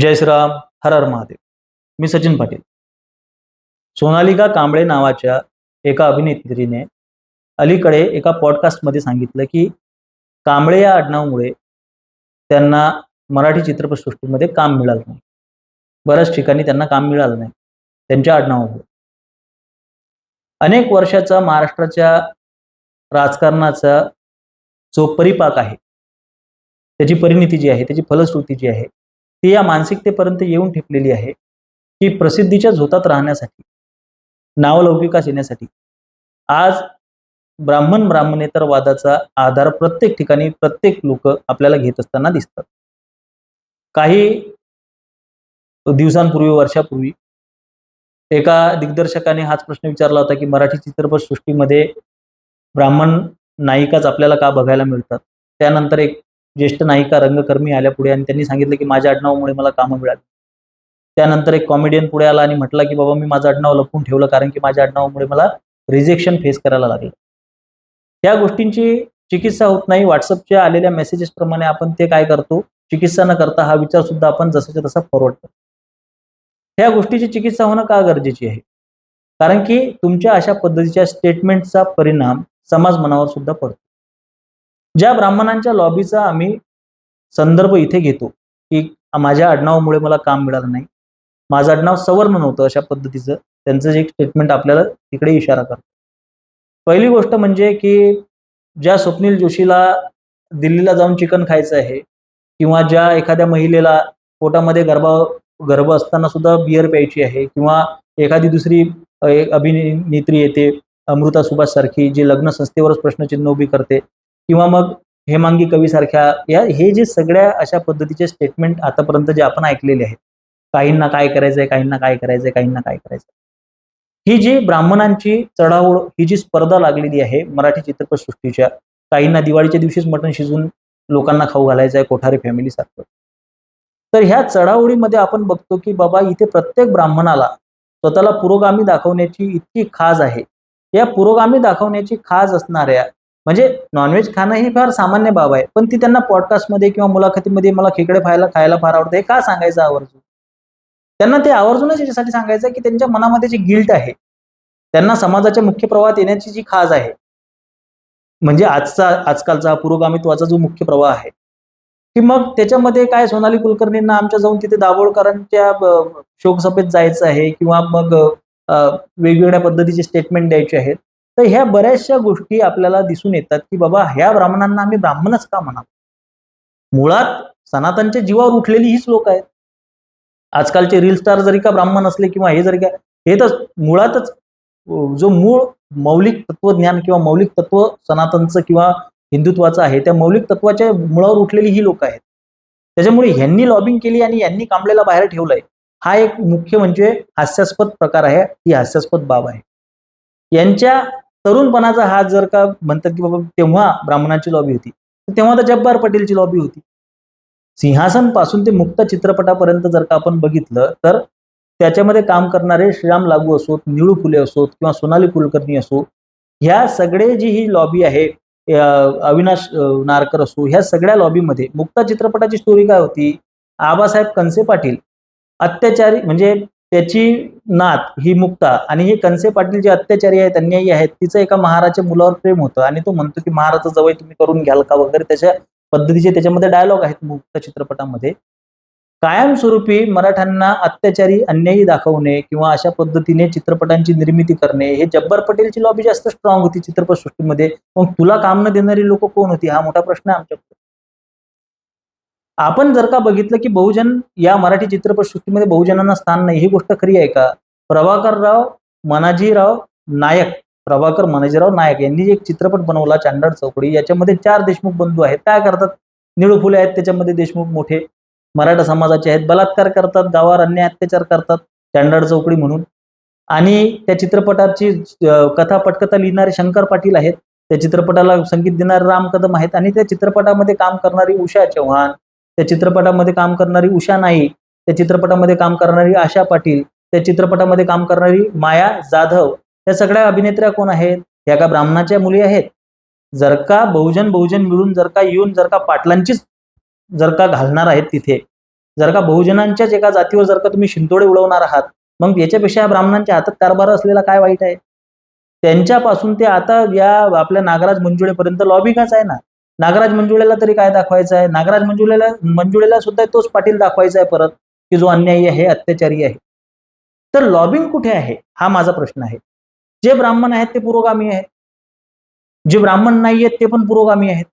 जय श्रीराम हर हर महादेव. मी सचिन पाटील. सोनालिका कांबळे नावाच्या एका अभिनेत्रीने अलीकडे एका पॉडकास्टमध्ये सांगितलं की कांबळे या आडनावामुळे त्यांना मराठी चित्रपटसृष्टीमध्ये काम मिळालं नाही. बऱ्याच ठिकाणी त्यांना काम मिळालं नाही. त्यांच्या आडनावामुळे. अनेक वर्षाचा महाराष्ट्राच्या राजकारणाचा जो परिपाक आहे त्याची परिणिती जी आहे त्याची फलश्रुती जी आहे ती या मानसिकतेपर्यंत येऊन ठेपलेली आहे की प्रसिद्धीच्या झोतात राहण्यासाठी नावलौकिकास येण्यासाठी. आज ब्राह्मण ब्राह्मणेतर वादाचा आधार प्रत्येक ठिकाणी प्रत्येक लोक आपल्याला घेत असताना दिसतात. काही दिवसांपूर्वी वर्षापूर्वी एका दिग्दर्शकाने हाच प्रश्न विचारला होता की मराठी चित्रपट सृष्टीमध्ये ब्राह्मण नायिकाच आपल्याला का बघायला मिळतात? त्यानंतर एक ज्येष्ठ नायिका रंगकर्मी आल्या पुढे आणि त्यांनी सांगितलं की माझ्या आडनावामुळे मला कामं मिळाली. त्यानंतर एक कॉमेडियन पुढे आला आणि म्हटला की बाबा मी माझं आडनाव लपवून ठेवलं कारण की माझ्या आडनावामुळे मला रिजेक्शन फेस करायला लागलं. या गोष्टींची चिकित्सा होत नाही. व्हॉट्सअपच्या आलेल्या मेसेजेस प्रमाणे आपण ते काय करतो? चिकित्सा न करता हा विचार सुद्धा आपण जसाच्या तसा फॉरवर्ड करतो. ह्या गोष्टीची चिकित्सा होणं का गरजेची आहे? कारण की तुमच्या अशा पद्धतीच्या स्टेटमेंटचा परिणाम समाज मनावर सुद्धा पडतो. ज्या ब्राह्मणांच्या लॉबीचा आम्ही संदर्भ इथे घेतो की माझ्या आडनावामुळे मला काम मिळालं नाही. माझं आडनाव सवर्ण नव्हतं अशा पद्धतीचं. त्यांचं जे स्टेटमेंट आपल्याला तिकडे इशारा करतो. पहिली गोष्ट म्हणजे की ज्या स्वप्नील जोशीला दिल्लीला जाऊन चिकन खायचं आहे किंवा ज्या एखाद्या महिलेला पोटामध्ये गर्भा गर्भ असताना सुद्धा बियर प्यायची आहे किंवा एखादी दुसरी अभिनेत्री येते अमृता सुभाष सारखी जी लग्न संस्थेवरच प्रश्नचिन्ह उभी करते किंवा मग हेमांगी कवीसारख्या या हे जे सगळ्या अशा पद्धतीचे स्टेटमेंट आतापर्यंत जे आपण ऐकलेले आहेत काहींना काय करायचंय काहींना काय करायचंय काहींना काय करायचंय. ही जी ब्राह्मणांची चढाओढ ही जी स्पर्धा लागलेली आहे मराठी चित्रपटसृष्टीच्या काहींना दिवाळीच्या दिवशीच मटण शिजून लोकांना खाऊ घालायचं आहे कोठारे फॅमिली सारखं. तर ह्या चढाओढीमध्ये आपण बघतो की बाबा इथे प्रत्येक ब्राह्मणाला स्वतःला पुरोगामी दाखवण्याची इतकी खाज आहे. या पुरोगामी दाखवण्याची खाज असणाऱ्या म्हणजे नॉनव्हेज खाणं ही फार सामान्य बाब आहे. पण ती त्यांना पॉडकास्टमध्ये किंवा मुलाखतीमध्ये मला खेकडे खायला खायला फार आवडतं. हे का सांगायचं आवर्जून? त्यांना ते आवर्जूनच याच्यासाठी सांगायचं की त्यांच्या मनामध्ये जी गिल्ट आहे त्यांना समाजाच्या मुख्य प्रवाहात येण्याची जी खाज आहे म्हणजे आजचा आजकालचा पुरोगामित्वाचा जो मुख्य प्रवाह आहे की मग त्याच्यामध्ये काय सोनाली कुलकर्णींना आमच्या जाऊन तिथे दाभोळकरांच्या शोकसभेत जायचं आहे किंवा मग वेगवेगळ्या पद्धतीचे स्टेटमेंट द्यायचे आहेत. तर ह्या बऱ्याचशा गोष्टी आपल्याला दिसून येतात की बाबा ह्या ब्राह्मणांना आम्ही ब्राह्मणच का म्हणावं? मुळात सनातनच्या जीवावर उठलेली हीच लोक आहेत. आजकालचे रील स्टार जरी का ब्राह्मण असले किंवा हे जरी का हे तर मुळातच जो मूळ मौलिक तत्वज्ञान किंवा मौलिक तत्व सनातनचं किंवा हिंदुत्वाचं आहे त्या मौलिक तत्वाच्या मुळावर उठलेली ही लोक आहेत. त्याच्यामुळे ह्यांनी लॉबिंग केली आणि यांनी कांबळेला बाहेर ठेवलंय. हा एक मुख्य म्हणजे हास्यास्पद प्रकार आहे ही हास्यास्पद बाब आहे. यांच्या तरुणपणाचा हा जर का म्हणतात की बाबा तेव्हा ब्राह्मणाची लॉबी होती तेव्हा तर जब्बार पटेलची लॉबी होती. सिंहासनपासून ते मुक्त चित्रपटापर्यंत जर का आपण बघितलं तर त्याच्यामध्ये काम करणारे श्रीराम लागू असोत निळू फुले असोत किंवा सोनाली कुलकर्णी असो ह्या सगळे जी ही लॉबी आहे अविनाश नारकर असो ह्या सगळ्या लॉबीमध्ये मुक्ता चित्रपटाची स्टोरी काय होती? आबासाहेब कनसे पाटील अत्याचारी म्हणजे त्याची नात ही मुक्ता आणि हे कंसे पाटील जे अत्याचारी आहेत अन्यायी आहेत तिचं एका महाराजच्या मुलावर प्रेम होतं आणि तो म्हणतो की महाराचं जवळ तुम्ही करून घ्याल का? वगैरे त्याच्या पद्धतीचे त्याच्यामध्ये डायलॉग आहेत मुक्ता चित्रपटामध्ये. कायमस्वरूपी मराठ्यांना अत्याचारी अन्यायी दाखवणे किंवा अशा पद्धतीने चित्रपटांची निर्मिती करणे हे जब्बार पटेलची लॉबी जास्त स्ट्रॉंग होती चित्रपटसृष्टीमध्ये. मग तुला काम न देणारी लोक कोण होती? हा मोठा प्रश्न आहे आमच्या आपण जर का बघितलं की बहुजन या मराठी चित्रपटसृष्टीमध्ये बहुजनांना स्थान नाही ही गोष्ट खरी आहे का? प्रभाकरराव मनाजीराव नायक प्रभाकर मनाजीराव नायक यांनी एक चित्रपट बनवला चांडड चौकडी याच्यामध्ये चार देशमुख बंधू आहेत. काय करतात? निळू फुले आहेत त्याच्यामध्ये देशमुख मोठे. मराठा समाजाचे आहेत बलात्कार करतात गावावर अन्याय अत्याचार करतात चांडड चौकडी म्हणून. आणि त्या चित्रपटाची कथा पटकथा लिहिणारे शंकर पाटील आहेत. त्या चित्रपटाला संगीत देणारे राम कदम आहेत. आणि त्या चित्रपटामध्ये काम करणारी उषा चव्हाण त्या चित्रपटामध्ये काम करणारी उषा नाईक त्या चित्रपटामध्ये काम करणारी आशा पाटील त्या चित्रपटामध्ये काम करणारी माया जाधव या सगळ्या अभिनेत्र्या कोण आहेत? या का ब्राह्मणाच्या मुली आहेत? जर का बहुजन बहुजन मिळून जर का येऊन जर का पाटलांचीच जर का घालणार आहेत तिथे जर का बहुजनांच्याच एका जातीवर जर का तुम्ही शिंतोडे उडवणार आहात मग याच्यापेक्षा या ब्राह्मणांच्या हातात कारभार असलेला काय वाईट आहे? त्यांच्यापासून ते आता या आपल्या नागराज मंजुळेपर्यंत लॉबिकाच आहे ना? नागराज मंजुळेला तरी काय दाखवायचं आहे नागराज मंजुळेला मंजुळेला सुद्धा तोच पाटील दाखवायचा आहे परत की जो अन्यायी आहे अत्याचारी आहे. तर लॉबिंग कुठे आहे? हा माझा प्रश्न आहे. जे ब्राह्मण आहेत ते पुरोगामी आहेत. जे ब्राह्मण नाही आहेत ते पण पुरोगामी आहेत.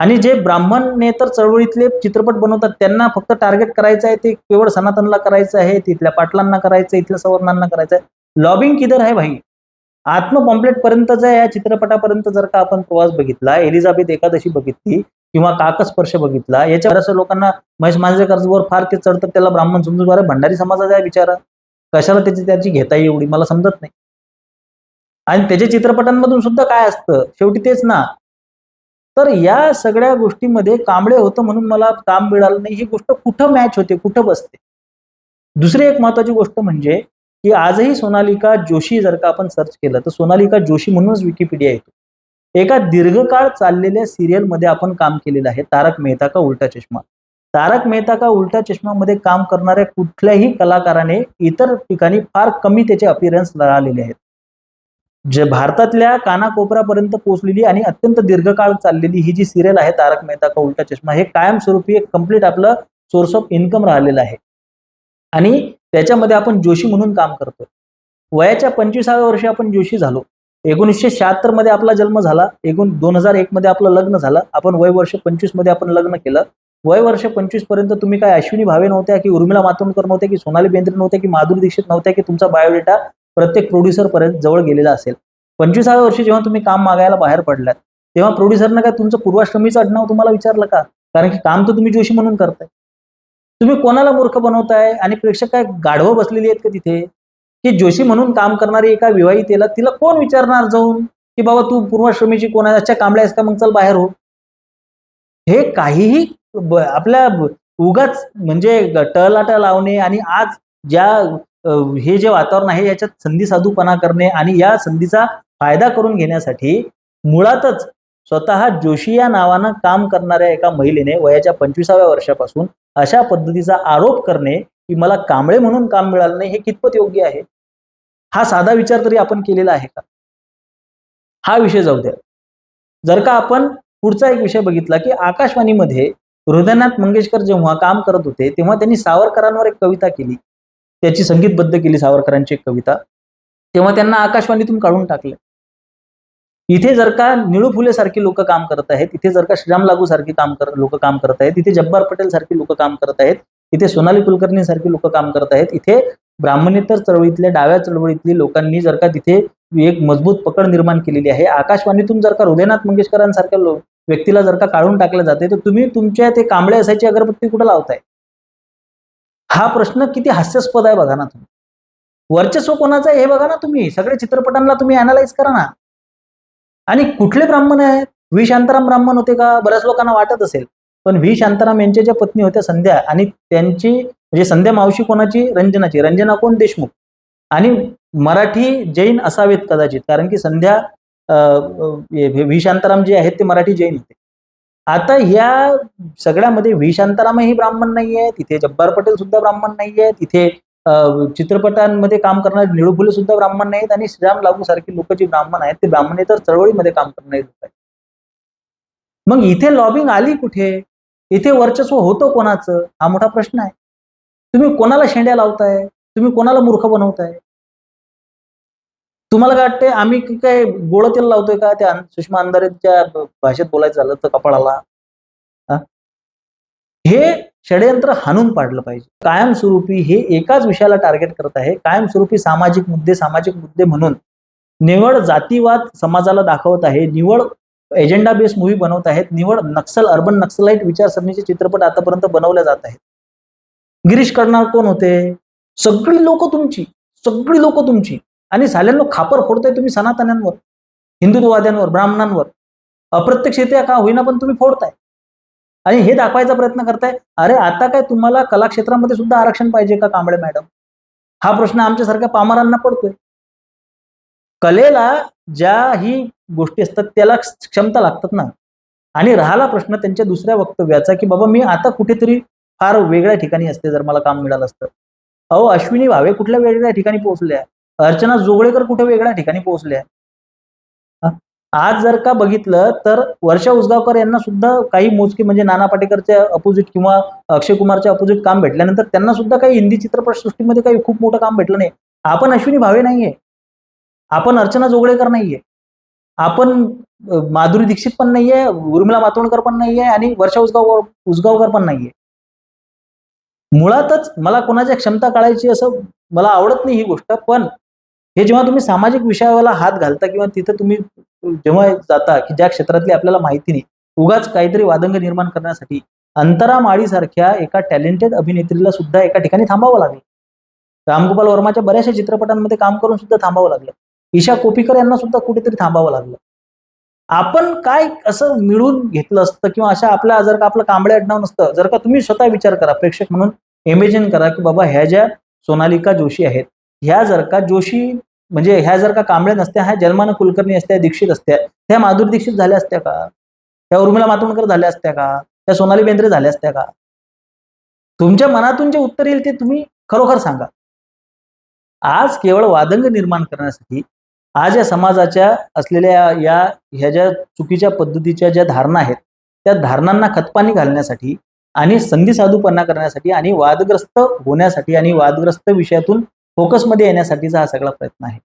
आणि जे ब्राह्मण नेतर चळवळीतले चित्रपट बनवतात त्यांना फक्त टार्गेट करायचं आहे ते केवळ सनातनला करायचं आहे तिथल्या पाटलांना करायचं इथल्या सवर्णांना करायचं आहे. लॉबिंग किधर आहे भाई? आत्म पॉम्पलेट या चित्रपटापर्यंत जर का आपण प्रवास बघितला एलिझाबेथ एकादशी बघितली किंवा काकस्पर्श बघितला याच्या बऱ्याचशा लोकांना महेश मांजरेकरवर फार ते चढतात त्याला ब्राह्मण समजून बरं भंडारी समाजाचा आहे विचारा कशाला त्याची त्याची घेता एवढी? मला समजत नाही. आणि त्याच्या चित्रपटांमधून सुद्धा काय असतं? शेवटी तेच ना. तर या सगळ्या गोष्टीमध्ये कांबळे होतं म्हणून मला काम मिळालं नाही. ही गोष्ट कुठं मॅच होते? कुठं बसते? दुसरी एक महत्वाची गोष्ट म्हणजे की आजही सोनालिका जोशी जर का आपण सर्च केलं तर सोनालिका जोशी म्हणूनच विकिपीडिया येतो. एका दीर्घकाळ चाललेल्या सिरियलमध्ये आपण काम केलेलं आहे तारक मेहता का उलटा चष्मा? तारक मेहता का उलटा चष्मामध्ये काम करणाऱ्या कुठल्याही कलाकाराने इतर ठिकाणी फार कमी त्याचे अपिअरन्स राहिलेले आहेत. जे भारतातल्या कानाकोपऱ्यापर्यंत पोहोचलेली आणि अत्यंत दीर्घकाळ चाललेली ही जी सिरियल आहे तारक मेहता का उलटा चष्मा हे कायमस्वरूपी एक कंप्लीट आपलं सोर्स ऑफ इन्कम राहिलेलं आहे. आणि त्याच्यामध्ये आपण जोशी म्हणून काम करतोय. वयाच्या पंचवीसाव्या वर्षी आपण जोशी झालो. एकोणीसशे शहात्तरमध्ये आपला जन्म झाला. एकूण दोन हजार एक मध्ये आपलं लग्न झालं. आपण वय वर्ष पंचवीसमध्ये आपण लग्न केलं. वय वर्ष पंचवीसपर्यंत तुम्ही काय अश्विनी भावे नव्हत्या की उर्मिला मातोंडकर नव्हत्या की सोनाली बेंद्रे नव्हत्या की माधुरी दीक्षित नव्हत्या की तुमचा बायोडेटा प्रत्येक प्रोड्युसर पर्यंत जवळ गेलेला असेल. पंचवीसाव्या वर्षी जेव्हा तुम्ही काम मागायला बाहेर पडलात तेव्हा प्रोड्युसरनं काय तुमचं पूर्वाश्रमीचं आडनाव तुम्हाला विचारलं का? कारण की काम तर तुम्ही जोशी म्हणून करताय. तुम्ही कोणाला मूर्ख बनवताय? आणि प्रेक्षक काय गाढवं बसलेली आहेत का तिथे? की जोशी म्हणून काम करणारी एका विवाहितेला तिला कोण विचारणार जाऊन? की बाबा तू पूर्वाश्रमीची कोणाच्या कांबळ्या आहेस का? मग चल बाहेर हो. हे काहीही आपल्या उगाच म्हणजे टळलाटा लावणे आणि आज ज्या हे जे वातावरण आहे याच्यात संधी साधूपणा करणे आणि या संधीचा फायदा करून घेण्यासाठी मुळातच स्वतः जोशी या नावानं काम करणाऱ्या एका महिलेने वयाच्या पंचवीसाव्या वर्षापासून अशा पद्धतीचा आरोप करणे की मला कांबळे म्हणून काम मिळालं नाही हे कितपत योग्य आहे? हा साधा विचार तरी आपण केलेला आहे का? हा विषय जाऊ द्या. जर का आपण पुढचा एक विषय बघितला की आकाशवाणीमध्ये हृदयनाथ मंगेशकर जेव्हा काम करत होते तेव्हा त्यांनी सावरकरांवर एक कविता केली. त्याची संगीतबद्ध केली सावरकरांची एक कविता. तेव्हा त्यांना आकाशवाणीतून काढून टाकले. इथे जर का निळू फुले सारखी लोक काम करत आहेत इथे जर का श्रीराम लागू सारखी काम कर लोक काम करत आहेत इथे जब्बार पटेल सारखी लोक काम करत आहेत इथे सोनाली कुलकर्णी सारखी लोक काम करत आहेत इथे ब्राह्मणेतर चळवळीतल्या डाव्या चळवळीतली लोकांनी जर का तिथे एक मजबूत पकड निर्माण केलेली आहे आकाशवाणीतून जर का हृदयनाथ मंगेशकरांसारख्या व्यक्तीला जर का काढून टाकलं जाते तर तुम्ही तुमच्या ते कांबळे असायची अगरबत्ती कुठं लावताय? हा प्रश्न किती हास्यास्पद आहे बघा ना तुम्ही. वर्चस्व कोणाचं आहे हे बघा ना तुम्ही. सगळे चित्रपटांना तुम्ही अनालाइज करा ना. आणि कुठले ब्राह्मण आहेत? व्ही शांताराम ब्राह्मण होते का? बऱ्याच लोकांना वाटत असेल. पण व्ही शांताराम यांच्या ज्या पत्नी होत्या संध्या आणि त्यांची म्हणजे संध्या मावशी कोणाची? रंजनाची. रंजना कोण? देशमुख. आणि मराठी जैन असावेत कदाचित कारण की संध्या व्ही शांताराम जे आहेत ते मराठी जैन होते. आता ह्या सगळ्यामध्ये व्ही शांतारामही ब्राह्मण नाहीये तिथे जब्बार पटेल सुद्धा ब्राह्मण नाहीये तिथे चित्रपटांमध्ये काम करणारे निळू सुद्धा ब्राह्मण नाहीत आणि श्रीराम लागू सारखी लोक जे ब्राह्मण आहेत ते ब्राह्मण तर चळवळीमध्ये काम करणारे लोक आहेत. मग इथे लॉबिंग आली कुठे? इथे वर्चस्व होतं कोणाचं? हा मोठा प्रश्न आहे. तुम्ही कोणाला शेंड्या लावताय? तुम्ही कोणाला मूर्ख बनवताय? तुम्हाला काय वाटतंय आम्ही काय गोळ तेल लावतोय का? त्या सुषमा अंधारेच्या भाषेत बोलायचं झालं तर कपाळाला. हे षडयंत्र हाणून पाडलं पाहिजे. कायमस्वरूपी हे एकाच विषयाला टार्गेट करत आहे. कायमस्वरूपी सामाजिक मुद्दे सामाजिक मुद्दे म्हणून निवड जातीवाद समाजाला दाखवत आहे. निवड एजेंडा बेस मूवी बनवत आहेत. निवड नक्सल अर्बन नक्सलाइट विचारसरणीचे चित्रपट आतापर्यंत बनवले जात आहेत. गिरीश करणार कोण होते? सगळी लोक तुमची सगळी लोक तुमची. आणि साल्यांनो खापर फोडताय तुम्ही सनातन्यांवर हिंदुत्ववाद्यांवर ब्राह्मणांवर. अप्रत्यक्षरित्या का? होईना पण तुम्ही फोडताय. आणि हे दाखवायचा प्रयत्न करताय अरे आता काय तुम्हाला कलाक्षेत्रामध्ये सुद्धा आरक्षण पाहिजे का कांबळे मॅडम? हा प्रश्न आमच्यासारख्या पामरांना पडतोय. कलेला ज्या ही गोष्टी असतात त्याला क्षमता लागतात ना. आणि राहिला प्रश्न त्यांच्या दुसऱ्या वक्तव्याचा की बाबा मी आता कुठेतरी फार वेगळ्या ठिकाणी असते जर मला काम मिळालं असतं. अहो अश्विनी भावे कुठल्या वेगळ्या ठिकाणी पोहोचल्या? अर्चना जोगळेकर कुठे वेगळ्या ठिकाणी पोहोचल्या? आज जर का बघितलं तर वर्षा उसगावकर यांना सुद्धा काही मोजकी म्हणजे नाना पाटेकरच्या अपोजिट किंवा अक्षय कुमारच्या अपोजिट काम भेटल्यानंतर त्यांना सुद्धा काही हिंदी चित्रपट सृष्टीमध्ये काही खूप मोठं काम भेटलं नाही. आपण अश्विनी भावे नाहीये. आपण अर्चना जोगळेकर नाहीये. आपण माधुरी दीक्षित पण नाहीये उर्मिला मातोंडकर पण नाहीये आणि वर्षा उसगाव उसगावकर पण नाहीये. मुळातच मला कोणाच्या क्षमता काढायची असं मला आवडत नाही ही गोष्ट पण हे जेव्हा तुम्ही सामाजिक विषयाला हात घालता किंवा तिथं तुम्ही जेव्हा जाता की ज्या क्षेत्रातली आपल्याला माहिती नाही उगाच काहीतरी वादंग निर्माण करण्यासाठी अंतरा माळीसारख्या एका टॅलेंटेड अभिनेत्रीला सुद्धा एका ठिकाणी थांबावं लागलं. रामगोपाल वर्माच्या बऱ्याचशा चित्रपटांमध्ये काम करून सुद्धा थांबावं लागलं. ईशा कोपीकर यांना सुद्धा कुठेतरी थांबावं लागलं. आपण काय असं मिळून घेतलं असतं किंवा अशा आपल्या जर का आपलं कांबळे अडनाव नसतं जर का तुम्ही स्वतः विचार करा प्रेक्षक म्हणून इमेजिन करा की बाबा ह्या ज्या सोनालिका जोशी आहेत ह्या जर का जोशी म्हणजे ह्या जर का कांबळे नसत्या ह्या जन्मानं कुलकर्णी असत्या दीक्षित असत्या त्या माधुरी दीक्षित झाल्या असत्या का? त्या उर्मिला मातोंडकर झाल्या असत्या का? त्या सोनाली बेंद्रे झाल्या असत्या का? तुमच्या मनातून जे उत्तर येईल ते तुम्ही खरोखर सांगा. आज केवळ वादंग निर्माण करण्यासाठी आज या समाजाच्या असलेल्या या ह्या ज्या चुकीच्या पद्धतीच्या ज्या धारणा आहेत त्या धारणांना खतपाणी घालण्यासाठी आणि संधी साधूपणा करण्यासाठी आणि वादग्रस्त होण्यासाठी आणि वादग्रस्त विषयातून फोकसमध्ये येण्यासाठीचा हा सगळा प्रयत्न आहे.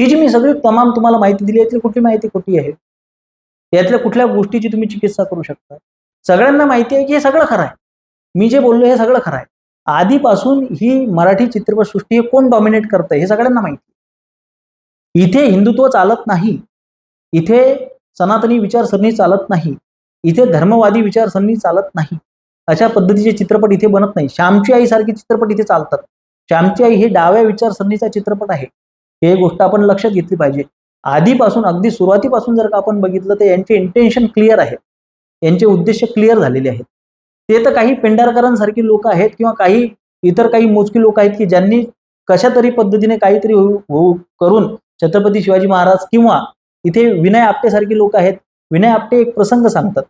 ही जी मी सगळी तमाम तुम्हाला माहिती दिली यातली कुठली माहिती कुठली आहे? यातल्या कुठल्या गोष्टीची तुम्ही चिकित्सा करू शकता? सगळ्यांना माहिती आहे की हे सगळं खरं आहे. मी जे बोललो हे सगळं खरं आहे. आधीपासून ही मराठी चित्रपटसृष्टी हे कोण डॉमिनेट करतं हे सगळ्यांना माहिती आहे. इथे हिंदुत्व चालत नाही. इथे सनातनी विचारसरणी चालत नाही. इथे धर्मवादी विचारसरणी चालत नाही. अशा पद्धतीचे चित्रपट इथे बनत नाही. श्यामची आईसारखे चित्रपट इथे चालतात. श्यामची आई हे डाव्या विचारसरणीचा चित्रपट आहे. हे गोष्ट आपण लक्षात घेतली पाहिजे. आधीपासून अगदी सुरुवातीपासून जर का आपण बघितलं तर यांचे इंटेन्शन क्लिअर आहे. यांचे उद्देश क्लिअर झालेले आहेत. ते तर काही पेंढारकरांसारखी लोक आहेत किंवा काही इतर काही मोजकी लोक आहेत की ज्यांनी कशा तरी पद्धतीने काहीतरी होऊ होऊ करून छत्रपती शिवाजी महाराज किंवा इथे विनय आपटेसारखी लोक आहेत. विनय आपटे एक प्रसंग सांगतात.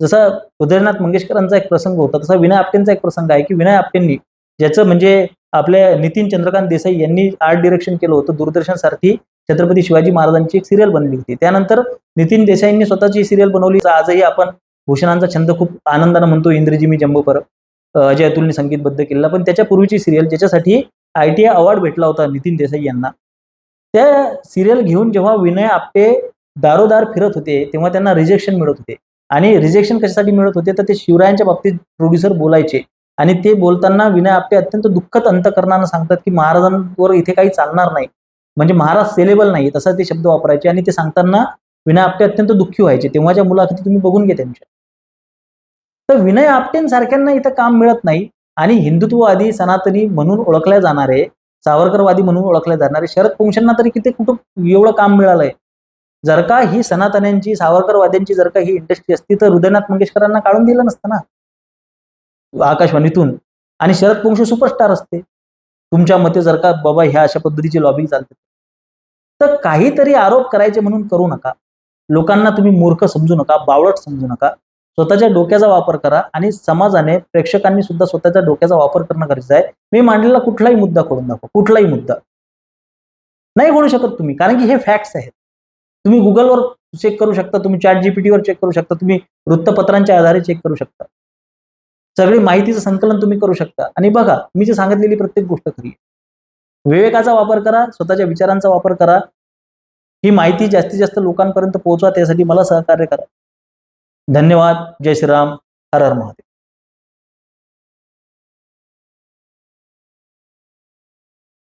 जसा उदयनाथ मंगेशकरांचा एक प्रसंग होता तसा विनय आपटेंचा एक प्रसंग आहे की विनय आपटेंनी ज्याचं म्हणजे आपल्या नितीन चंद्रकांत देसाई यांनी आर्ट डिरेक्शन केलं होतं दूरदर्शनसारखी छत्रपती शिवाजी महाराजांची एक सिरियल बनली होती. त्यानंतर नितीन देसाईंनी स्वतःची सिरियल बनवली. आजही आपण भूषणांचा छंद खूप आनंदानं म्हणतो. इंद्रजी मी जम्बोपर अजय अतुलने संगीतबद्ध केलेला. पण त्याच्या पूर्वीची सिरियल ज्याच्यासाठी आय टी आय अवॉर्ड भेटला होता नितीन देसाई यांना. त्या सिरियल घेऊन जेव्हा विनय आपटे दारोदार फिरत होते तेव्हा त्यांना रिजेक्शन मिळत होते. आणि रिजेक्शन कशासाठी मिळत होते? तर ते शिवरायांच्या बाबतीत प्रोड्युसर बोलायचे. आणि ते बोलताना विनय आपटे अत्यंत दुःखद अंतकरणानं सांगतात की महाराजांवर इथे काही चालणार नाही. म्हणजे महाराज सेलेबल नाही तसा ते शब्द वापरायचे आणि ते सांगताना विनय आपटे अत्यंत दुःखी व्हायचे. तेव्हाच्या मुलाखती तुम्ही बघून घ्या त्यांच्या. तर विनय आपटेंसारख्यांना इथं काम मिळत नाही आणि हिंदुत्ववादी सनातनी म्हणून ओळखल्या जाणारे सावरकरवादी म्हणून ओळखले जाणारे शरद पंशांना तरी किती कुठं एवढं काम मिळालंय? जर का ही सनातन्यांची सावरकरवाद्यांची जर का ही इंडस्ट्री असती तर हृदयनाथ मंगेशकरांना काढून दिलं नसतं ना? आकाशवाणीतून. आणि शरद पोंक्षे सुपरस्टार असते. तुमच्या मते जर का बाबा ह्या अशा पद्धतीची लॉबिंग चालते. तर काहीतरी आरोप करायचे म्हणून करू नका. लोकांना तुम्ही मूर्ख समजू नका बावळट समजू नका. स्वतःच्या डोक्याचा वापर करा आणि समाजाने प्रेक्षकांनी सुद्धा स्वतःच्या डोक्याचा वापर करणं गरजेचं आहे. मी मांडलेला कुठलाही मुद्दा करून दाखवा कुठलाही मुद्दा. नाही म्हणू शकत तुम्ही कारण की हे फॅक्ट्स आहेत. तुम्ही गुगलवर चेक करू शकता तुम्ही चॅट जीपीटीवर चेक करू शकता तुम्ही वृत्तपत्रांच्या आधारे चेक करू शकता. सगळी माहितीचं संकलन तुम्ही करू शकता. आणि बघा मी जे सांगितलेली प्रत्येक गोष्ट खरी आहे. विवेकाचा वापर करा स्वतःच्या विचारांचा वापर करा. ही माहिती जास्तीत जास्त लोकांपर्यंत पोहोचवा त्यासाठी मला सहकार्य करा. धन्यवाद. जय श्रीराम. हर हर महादेव.